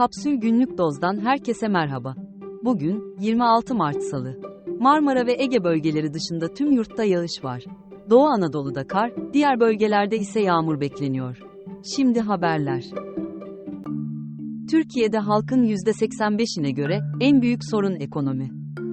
Kapsül Günlük Doz'dan herkese merhaba. Bugün 26 Mart Salı. Marmara ve Ege bölgeleri dışında tüm yurtta yağış var. Doğu Anadolu'da kar, diğer bölgelerde ise yağmur bekleniyor. Şimdi haberler. Türkiye'de halkın %85'ine göre en büyük sorun ekonomi.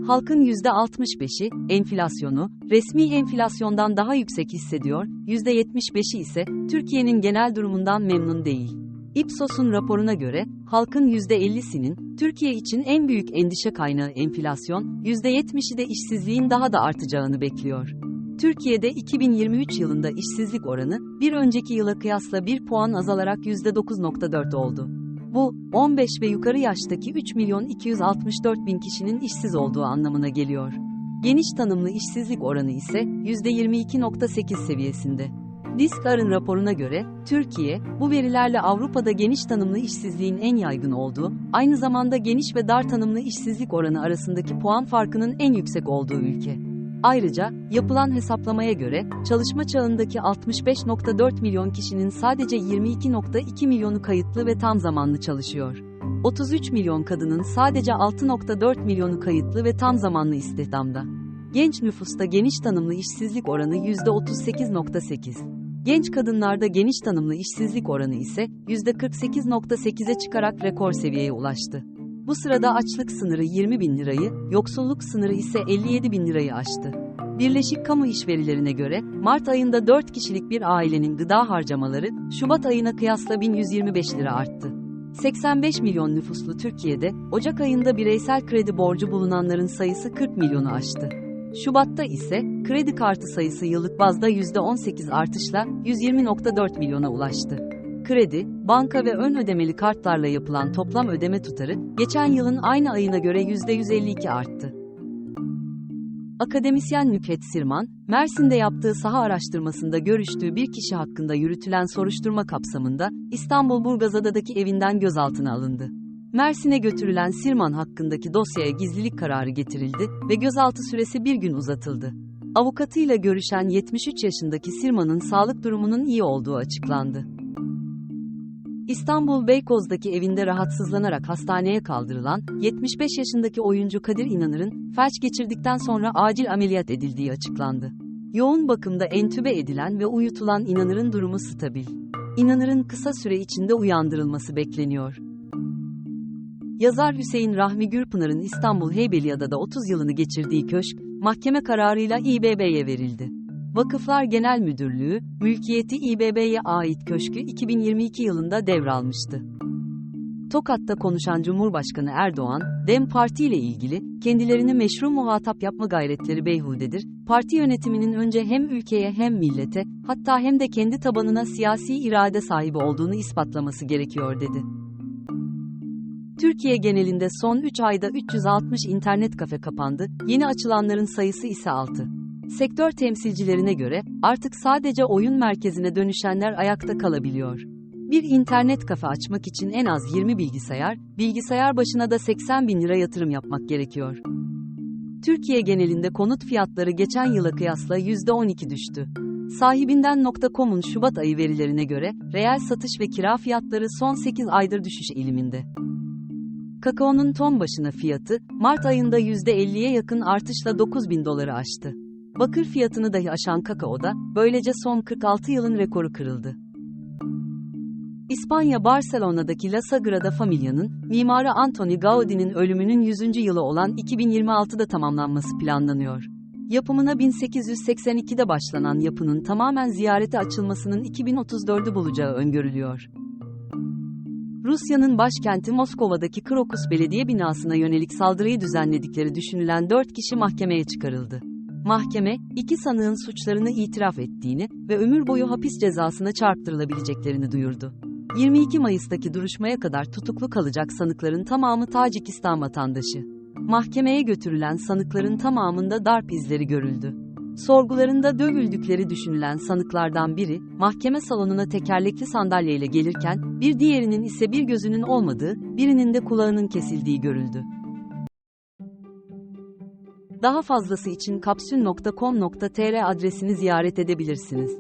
Halkın %65'i enflasyonu resmi enflasyondan daha yüksek hissediyor, %75'i ise Türkiye'nin genel durumundan memnun değil. Ipsos'un raporuna göre halkın %50'sinin Türkiye için en büyük endişe kaynağı enflasyon, %70'i de işsizliğin daha da artacağını bekliyor. Türkiye'de 2023 yılında işsizlik oranı bir önceki yıla kıyasla 1 puan azalarak %9.4 oldu. Bu, 15 ve yukarı yaştaki 3 milyon 264 bin kişinin işsiz olduğu anlamına geliyor. Geniş tanımlı işsizlik oranı ise %22.8 seviyesinde. Diskar'ın raporuna göre, Türkiye, bu verilerle Avrupa'da geniş tanımlı işsizliğin en yaygın olduğu, aynı zamanda geniş ve dar tanımlı işsizlik oranı arasındaki puan farkının en yüksek olduğu ülke. Ayrıca, yapılan hesaplamaya göre, çalışma çağındaki 65.4 milyon kişinin sadece 22.2 milyonu kayıtlı ve tam zamanlı çalışıyor. 33 milyon kadının sadece 6.4 milyonu kayıtlı ve tam zamanlı istihdamda. Genç nüfusta geniş tanımlı işsizlik oranı %38.8. Genç kadınlarda geniş tanımlı işsizlik oranı ise %48.8'e çıkarak rekor seviyeye ulaştı. Bu sırada açlık sınırı 20 bin lirayı, yoksulluk sınırı ise 57 bin lirayı aştı. Birleşik Kamu İş Verilerine göre, Mart ayında 4 kişilik bir ailenin gıda harcamaları, Şubat ayına kıyasla 1125 lira arttı. 85 milyon nüfuslu Türkiye'de, Ocak ayında bireysel kredi borcu bulunanların sayısı 40 milyonu aştı. Şubat'ta ise, kredi kartı sayısı yıllık bazda %18 artışla 120.4 milyona ulaştı. Kredi, banka ve ön ödemeli kartlarla yapılan toplam ödeme tutarı, geçen yılın aynı ayına göre %152 arttı. Akademisyen Nükhet Sirman, Mersin'de yaptığı saha araştırmasında görüştüğü bir kişi hakkında yürütülen soruşturma kapsamında, İstanbul Burgazada'daki evinden gözaltına alındı. Mersin'e götürülen Sirman hakkındaki dosyaya gizlilik kararı getirildi ve gözaltı süresi bir gün uzatıldı. Avukatıyla görüşen 73 yaşındaki Sirman'ın sağlık durumunun iyi olduğu açıklandı. İstanbul Beykoz'daki evinde rahatsızlanarak hastaneye kaldırılan 75 yaşındaki oyuncu Kadir İnanır'ın felç geçirdikten sonra acil ameliyat edildiği açıklandı. Yoğun bakımda entübe edilen ve uyutulan İnanır'ın durumu stabil. İnanır'ın kısa süre içinde uyandırılması bekleniyor. Yazar Hüseyin Rahmi Gürpınar'ın İstanbul Heybeliada'da 30 yılını geçirdiği köşk, mahkeme kararıyla İBB'ye verildi. Vakıflar Genel Müdürlüğü, mülkiyeti İBB'ye ait köşkü 2022 yılında devralmıştı. Tokat'ta konuşan Cumhurbaşkanı Erdoğan, DEM Parti ile ilgili, kendilerini meşru muhatap yapma gayretleri beyhudedir, parti yönetiminin önce hem ülkeye hem millete, hatta hem de kendi tabanına siyasi irade sahibi olduğunu ispatlaması gerekiyor dedi. Türkiye genelinde son 3 ayda 360 internet kafe kapandı, yeni açılanların sayısı ise 6. Sektör temsilcilerine göre, artık sadece oyun merkezine dönüşenler ayakta kalabiliyor. Bir internet kafe açmak için en az 20 bilgisayar, bilgisayar başına da 80 bin lira yatırım yapmak gerekiyor. Türkiye genelinde konut fiyatları geçen yıla kıyasla %12 düştü. Sahibinden.com'un Şubat ayı verilerine göre, reel satış ve kira fiyatları son 8 aydır düşüş eğiliminde. Kakaonun ton başına fiyatı, Mart ayında %50'ye yakın artışla 9 bin doları aştı. Bakır fiyatını dahi aşan kakaoda, böylece son 46 yılın rekoru kırıldı. İspanya Barcelona'daki La Sagrada Familia'nın, mimarı Antoni Gaudi'nin ölümünün 100. yılı olan 2026'da tamamlanması planlanıyor. Yapımına 1882'de başlanan yapının tamamen ziyarete açılmasının 2034'ü bulacağı öngörülüyor. Rusya'nın başkenti Moskova'daki Krokus Belediye binasına yönelik saldırıyı düzenledikleri düşünülen 4 kişi mahkemeye çıkarıldı. Mahkeme, iki sanığın suçlarını itiraf ettiğini ve ömür boyu hapis cezasına çarptırılabileceklerini duyurdu. 22 Mayıs'taki duruşmaya kadar tutuklu kalacak sanıkların tamamı Tacikistan vatandaşı. Mahkemeye götürülen sanıkların tamamında darp izleri görüldü. Sorgularında dövüldükleri düşünülen sanıklardan biri, mahkeme salonuna tekerlekli sandalyeyle gelirken, bir diğerinin ise bir gözünün olmadığı, birinin de kulağının kesildiği görüldü. Daha fazlası için kapsül.com.tr adresini ziyaret edebilirsiniz.